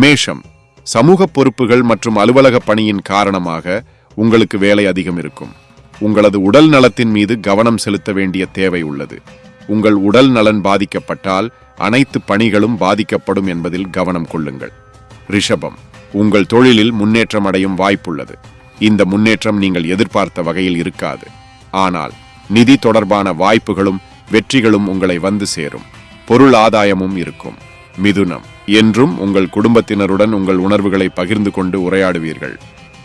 மேஷம். சமூக பொறுப்புகள் மற்றும் அலுவலக பணியின் காரணமாக உங்களுக்கு வேலை அதிகம் இருக்கும். உங்களது உடல் நலத்தின் மீது கவனம் செலுத்த வேண்டிய தேவை உள்ளது. உங்கள் உடல் நலன் பாதிக்கப்பட்டால் அனைத்து பணிகளும் பாதிக்கப்படும் என்பதில் கவனம் கொள்ளுங்கள். ரிஷபம். உங்கள் தொழிலில் முன்னேற்றம் அடையும் வாய்ப்புள்ளது. இந்த முன்னேற்றம் நீங்கள் எதிர்பார்த்த வகையில் இருக்காது. ஆனால் நிதி தொடர்பான வாய்ப்புகளும் வெற்றிகளும் உங்களை வந்து சேரும். பொருள் ஆதாயமும் இருக்கும். மிதுனம். என்றும் உங்கள் குடும்பத்தினருடன் உங்கள் உணர்வுகளை பகிர்ந்து கொண்டு உரையாடுவீர்கள்.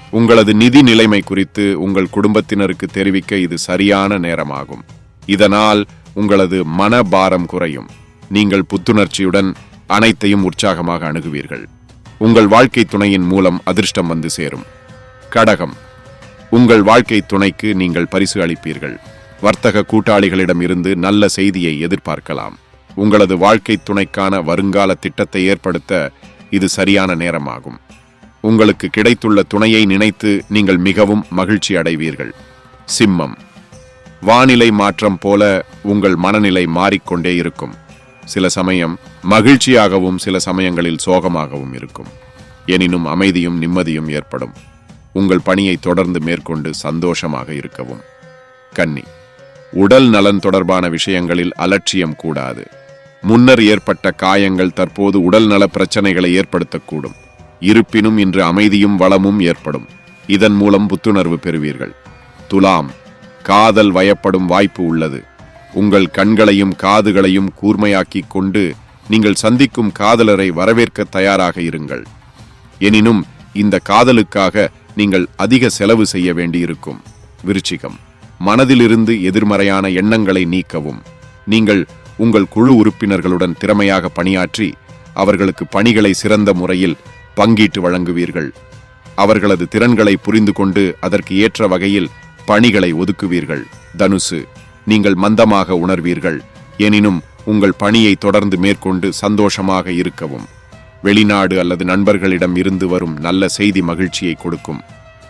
உங்களது நிதி நிலைமை குறித்து உங்கள் குடும்பத்தினருக்கு தெரிவிக்க இது சரியான நேரமாகும். இதனால் உங்களது மனபாரம் குறையும். நீங்கள் புத்துணர்ச்சியுடன் அனைத்தையும் உற்சாகமாக அணுகுவீர்கள். உங்கள் வாழ்க்கை துணையின் மூலம் அதிர்ஷ்டம் வந்து சேரும். கடகம். உங்கள் வாழ்க்கை துணைக்கு நீங்கள் பரிசு அளிப்பீர்கள். வர்த்தக கூட்டாளிகளிடமிருந்து நல்ல செய்தியை எதிர்பார்க்கலாம். உங்களது வாழ்க்கை துணைக்கான வருங்கால திட்டத்தை ஏற்படுத்த இது சரியான நேரமாகும். உங்களுக்கு கிடைத்துள்ள துணையை நினைத்து நீங்கள் மிகவும் மகிழ்ச்சி அடைவீர்கள். சிம்மம். வானிலை மாற்றம் போல உங்கள் மனநிலை மாறிக்கொண்டே இருக்கும். சில சமயம் மகிழ்ச்சியாகவும் சில சமயங்களில் சோகமாகவும் இருக்கும். எனினும் அமைதியும் நிம்மதியும் ஏற்படும். உங்கள் பணியை தொடர்ந்து மேற்கொண்டு சந்தோஷமாக இருக்கவும். கன்னி. உடல் நலன் தொடர்பான விஷயங்களில் அலட்சியம் கூடாது. முன்னர் ஏற்பட்ட காயங்கள் தற்போது உடல்நல பிரச்சனைகளை ஏற்படுத்தக்கூடும். இருப்பினும் இன்று அமைதியும் வளமும் ஏற்படும். இதன் மூலம் புத்துணர்வு பெறுவீர்கள். துலாம் காதல் வயப்படும் வாய்ப்பு உள்ளது. உங்கள் கண்களையும் காதுகளையும் கூர்மையாக்கிக் கொண்டு நீங்கள் சந்திக்கும் காதலரை வரவேற்க தயாராக இருங்கள். எனினும் இந்த காதலுக்காக நீங்கள் அதிக செலவு செய்ய வேண்டியிருக்கும். விருச்சிகம் மனதிலிருந்து எதிர்மறையான எண்ணங்களை நீக்கவும். நீங்கள் உங்கள் குழு உறுப்பினர்களுடன் திறமையாக பணியாற்றி அவர்களுக்கு பணிகளை சிறந்த முறையில் பங்கீட்டு வழங்குவீர்கள். அவர்களது திறன்களை புரிந்து கொண்டு அதற்கு ஏற்ற வகையில் பணிகளை ஒதுக்குவீர்கள். தனுசு நீங்கள் மந்தமாக உணர்வீர்கள். எனினும் உங்கள் பணியை தொடர்ந்து மேற்கொண்டு சந்தோஷமாக இருக்கவும். வெளிநாடு அல்லது நண்பர்களிடம் இருந்து வரும் நல்ல செய்தி மகிழ்ச்சியை கொடுக்கும்.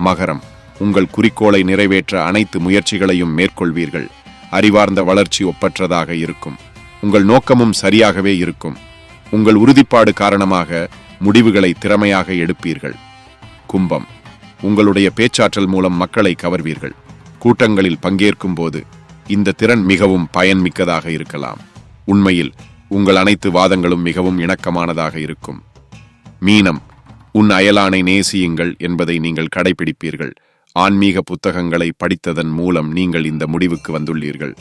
மகரம் உங்கள் குறிக்கோளை நிறைவேற்ற அனைத்து முயற்சிகளையும் மேற்கொள்வீர்கள். அறிவார்ந்த வளர்ச்சி ஒப்பற்றதாக இருக்கும். உங்கள் நோக்கமும் சரியாகவே இருக்கும். உங்கள் உறுதிப்பாடு காரணமாக முடிவுகளை திறமையாக எடுப்பீர்கள். கும்பம். உங்களுடைய பேச்சாற்றல் மூலம் மக்களை கவர்வீர்கள். கூட்டங்களில் பங்கேற்கும் போது இந்த திறன் மிகவும் பயன்மிக்கதாக இருக்கலாம். உண்மையில் உங்கள் அனைத்து வாதங்களும் மிகவும் இணக்கமானதாக இருக்கும். மீனம். உன் அயலானை நேசியுங்கள் என்பதை நீங்கள் கடைபிடிப்பீர்கள். ஆன்மீக புத்தகங்களை படித்ததன் மூலம் நீங்கள் இந்த முடிவுக்கு வந்துள்ளீர்கள்.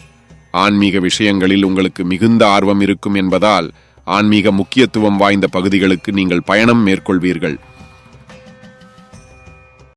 ஆன்மீக விஷயங்களில் உங்களுக்கு மிகுந்த ஆர்வம் இருக்கும் என்பதால் ஆன்மீக முக்கியத்துவம் வாய்ந்த பகுதிகளுக்கு நீங்கள் பயணம் மேற்கொள்வீர்கள்.